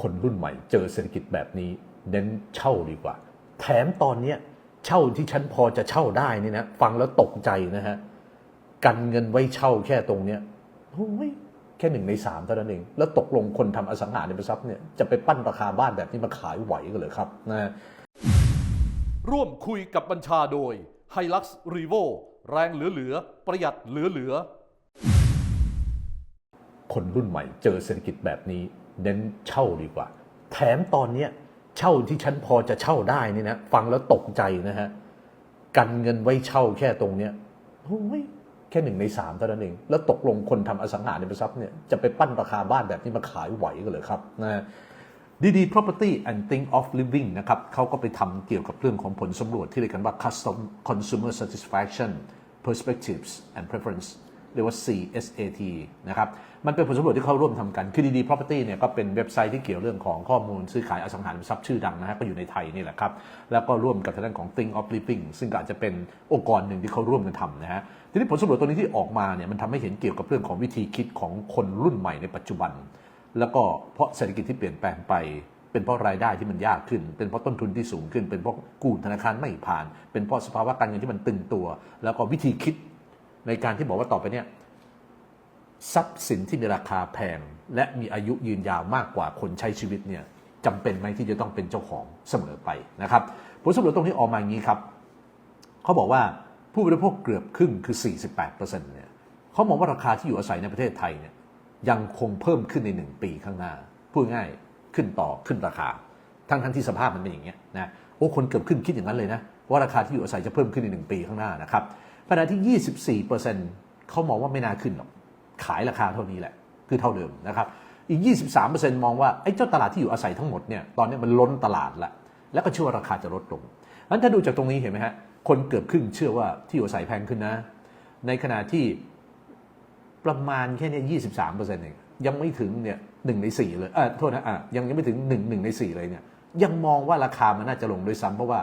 คนรุ่นใหม่ เจอเศรษฐกิจแบบนี้ เน้นเช่าดีกว่า แถมตอนเนี้ยเช่าที่ฉันพอจะเช่าได้นี่นะฟังแล้วตกใจนะฮะกันเงินไว้เช่าแค่ตรงเนี้ยโอ้ยแค่หนึ่งในสามเท่านั้นเอง แล้วตกลงคนทำอสังหาริมทรัพย์เนี่ยจะไปปั้นราคาบ้านแบบนี้มาขายไหวกันเลยครับนะฮะร่วมคุยกับบัญชาโดย h i l u x r e v o แรงเหลือๆ ประหยัดเหลือๆ คนรุ่นใหม่เจอเศรษฐกิจแบบนี้ เน้นเช่าดีกว่า แถมตอนเนี้ยเช่าที่ฉันพอจะเช่าได้นี่นะฟังแล้วตกใจนะฮะกันเงินไว้เช่าแค่ตรงเนี้ยโอ้ยแค่หนึ่งในสามเท่านั้นเอง แล้วตกลงคนทำอสังหาริมทรัพย์เนี่ยจะไปปั้นราคาบ้านแบบนี้มาขายไหวกันเลยครับนะฮะดีดี property and think of living นะครับเขาก็ไปทำเกี่ยวกับเรื่องของผลสำรวจที่เรียกกันว่า custom consumer satisfaction perspectives and preference เรียกว่า CSAT นะครับ มันเป็นผลสำรวจที่เขาร่วมทำกัน คือดีดี property เนี่ยก็เป็นเว็บไซต์ที่เกี่ยวเรื่องของข้อมูลซื้อขายอสังหาริมทรัพย์ชื่อดังนะฮะ ก็อยู่ในไทยนี่แหละครับ แล้วก็ร่วมกับทางด้านของ think of living ซึ่งก็อาจจะเป็นองค์กรหนึ่งที่เขาร่วมกันทำนะฮะ ทีนี้ผลสำรวจตัวนี้ที่ออกมาเนี่ย มันทำให้เห็นเกี่ยวกับเรื่องของวิธีคิดของคนรุ่นใหม่ในปัจจุบัน แล้วก็เพราะเศรษฐกิจที่เปลี่ยนแปลงไปเป็นเพราะรายได้ที่มันยากขึ้น เป็นเพราะต้นทุนที่สูงขึ้น เป็นเพราะกู้ธนาคารไม่ผ่าน เป็นเพราะสภาวะการเงินที่มันตึงตัว แล้วก็วิธีคิด ในการที่บอกว่าต่อไปเนี่ยทรัพย์สินที่มีราคาแพง และมีอายุยืนยาวมากกว่าคนใช้ชีวิตเนี่ยจำเป็นไหมที่จะต้องเป็นเจ้าของเสมอไปนะครับผลสำรวจตรงนี้ออกมาอย่างนี้ครับเขาบอกว่าผู้บริโภคเกือบครึ่งคือ 48%เนี่ยเขามองว่าราคาที่อยู่อาศัยในประเทศไทยเนี่ยยังคงเพิ่มขึ้นใน 1 ปีข้างหน้า พูดง่ายขึ้นต่อขึ้นราคา ทั้งทั้งที่สภาพมันเป็นอย่างเงี้ยนะโอ้คนเกือบครึ่งคิดอย่างนั้นเลยนะ ว่าราคาที่อยู่อาศัยจะเพิ่มขึ้นใน1ปีข้างหน้านะครับขณะที่ 24%เขามองว่าไม่น่าขึ้นหรอกขายราคาเท่านี้แหละคือเท่าเดิมนะครับอีก 23%มองว่าไอ้เจ้าตลาดที่อยู่อาศัยทั้งหมดเนี่ยตอนนี้มันล้นตลาดละแล้วก็เชื่อว่าราคาจะลดลงงั้นถ้าดูจากตรงนี้เห็นไหมฮะคนเกือบครึ่งเชื่อว่าที่อยู่อาศัยแพงขึ้นนะ ในขณะที่ประมาณแค่เนี้ยี่สิบสามเปอร์เซ็นต์เองยังไม่ถึงเนี่ยหนึ่งในสี่เลยเออโทษนะอะยังยังไม่ถึงหนึ่งหนึ่งในสี่เลยเนี่ยยังมองว่าราคามันน่าจะลงด้วยซ้ำเพราะว่า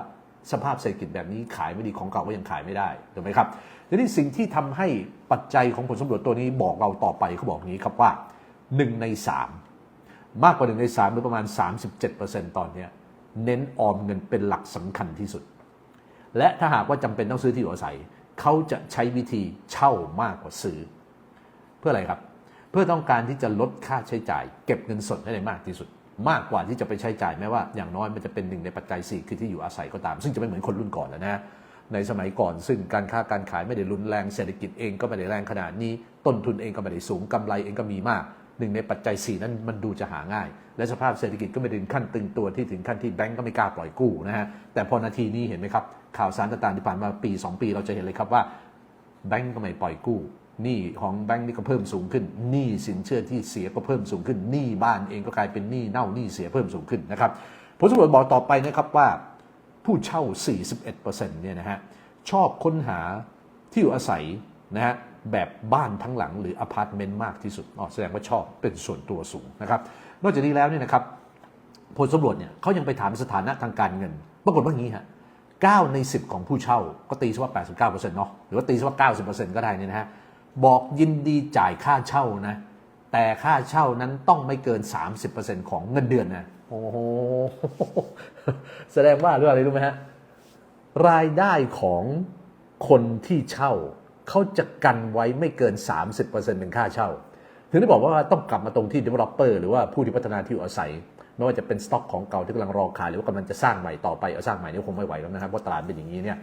สภาพเศรษฐกิจแบบนี้ขายไม่ดีของเก่าก็ยังขายไม่ได้ถูกไหมครับทีนี้สิ่งที่ทำให้ปัจจัยของผลสำรวจตัวนี้บอกเราต่อไปเขาบอกอย่างนี้ครับว่าหนึ่งในสามมากกว่าหนึ่งในสามหรือประมาณ 37%ตอนเนี้เน้นออมเงินเป็นหลักสำคัญที่สุด และถ้าหากว่าจำเป็นต้องซื้อที่อยู่อาศัย เขาจะใช้วิธีเช่ามากกว่าซื้อ เพื่ออะไรครับ เพื่อต้องการที่จะลดค่าใช้จ่าย เก็บเงินสดให้ได้มากที่สุด มากกว่าที่จะไปใช้จ่ายแม้ว่าอย่างน้อยมันจะเป็นหนึ่งในปัจจัยสี่คือที่อยู่อาศัยก็ตาม ซึ่งจะไม่เหมือนคนรุ่นก่อนแล้วนะในสมัยก่อน ซึ่งการค้าการขายไม่ได้รุนแรงเศรษฐกิจเองก็ไม่ได้แรงขนาดนี้ ต้นทุนเองก็ไม่ได้สูงกำไรเองก็มีมากหนึ่งในปัจจัยสี่นั้นมันดูจะหาง่าย และสภาพเศรษฐกิจก็ไม่ถึงขั้นตึงตัวที่ถึงขั้นที่แบงก์ก็ไม่กล้าปล่อยกู้นะฮะแต่พอนาทีนี้เห็นไหมครับข่าวสารต่างๆที่ผ่านมาปี 2 ปีเราจะเห็นเลยครับว่าแบงก์ก็ไม่ปล่อยกู้ หนี้ของแบงก์นี่ก็เพิ่มสูงขึ้นหนี้สินเชื่อที่เสียก็เพิ่มสูงขึ้นหนี้บ้านเองก็กลายเป็นหนี้เน่าหนี้เสียเพิ่มสูงขึ้นนะครับผลสำรวจบอกต่อไปนะครับว่าผู้เช่า 41%เนี่ยนะฮะชอบค้นหาที่อยู่อาศัยนะฮะแบบบ้านทั้งหลังหรืออพาร์ตเมนต์มากที่สุดอ๋อแสดงว่าชอบเป็นส่วนตัวสูงนะครับ นอกจากนี้แล้วเนี่ยนะครับผลสำรวจเนี่ยเขายังไปถามสถานะทางการเงิน ปรากฏว่างี้ฮะ9ใน 10 ของผู้เช่าก็ตีซะว่า 89%เนาะหรือว่าตีซะว่า 90%ก็ได้นี่นะฮะ บอกยินดีจ่ายค่าเช่านะ แต่ค่าเช่านั้นต้องไม่เกิน 30%ของเงินเดือนนะโอ้โหแสดงว่าเรื่องอะไรรู้ไหมฮะรายได้ของคนที่เช่าเขาจะกันไว้ไม่เกิน 30%เป็นค่าเช่า ถึงได้บอกว่าต้องกลับมาตรงที่ developer หรือว่าผู้ที่พัฒนาที่อยู่อาศัย ไม่ว่าจะเป็นสต็อกของเก่าที่กำลังรอขาย หรือว่ากำลังจะสร้างใหม่ต่อไปเอาสร้างใหม่นี่คงไม่ไหวแล้วนะครับเพราะตลาดเป็นอย่างนี้เนี่ย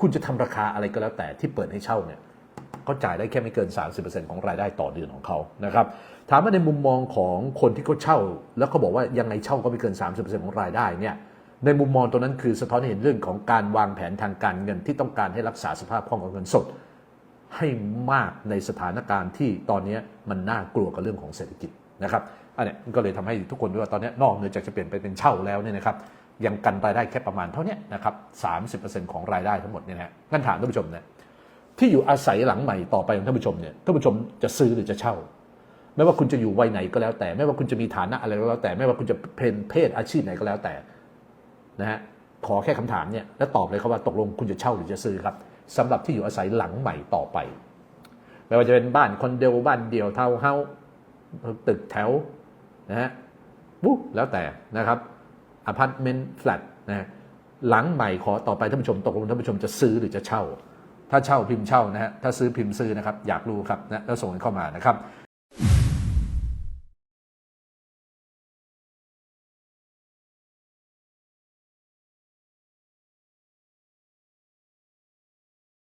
คุณจะทำราคาอะไรก็แล้วแต่ที่เปิดให้เช่าเนี่ย เขาจ่ายได้แค่ไม่เกิน 30%ของรายได้ต่อเดือนของเขานะครับถามว่าในมุมมองของคนที่เขาเช่า แล้วเขาบอกว่ายังไงเช่าก็ไม่เกิน 30%ของรายได้เนี่ยในมุมมองตัวนั้นคือสะท้อนเห็นเรื่องของการวางแผนทางการเงินที่ต้องการให้รักษาสภาพคล่องของเงินสด ให้มากในสถานการณ์ที่ตอนนี้มันน่ากลัวกับเรื่องของเศรษฐกิจนะครับอันนี้ก็เลยทำให้ทุกคนรู้ว่าตอนนี้นอกเหนือจากจะเปลี่ยนไปเป็นเช่าแล้วเนี่ยนะครับยังกันรายได้แค่ประมาณเท่านี้นะครับสามสิบเปอร์เซ็นต์ของรายได้ทั้งหมดเนี่ยนะฮะงั้นถามท่านผู้ชมนี่ย ที่อยู่อาศัยหลังใหม่ต่อไปของท่านผู้ชมเนี่ยท่านผู้ชมจะซื้อหรือจะเช่า ไม่ว่าคุณจะอยู่วัยไหนก็แล้วแต่ ไม่ว่าคุณจะมีฐานะอะไรก็แล้วแต่ ไม่ว่าคุณจะเป็นเพศอาชีพไหนก็แล้วแต่นะฮะขอแค่คำถามเนี่ยแล้วตอบเลยครับว่าตกลงคุณจะเช่าหรือจะซื้อครับสำหรับที่อยู่อาศัยหลังใหม่ต่อไป ไม่ว่าจะเป็นบ้านคอนโดบ้านเดี่ยวเทาเฮาตึกแถวนะฮะปุ๊แล้วแต่นะครับอพาร์ตเมนต์แฟลตนะหลังใหม่ขอต่อไปท่านผู้ชมตกลงท่านผู้ชมจะซื้อหรือจะเช่า ถ้าเช่าพิมพ์เช่านะฮะถ้าซื้อพิมพ์ซื้อนะครับอยากรู้ครับนะแล้วส่งเข้ามานะครับ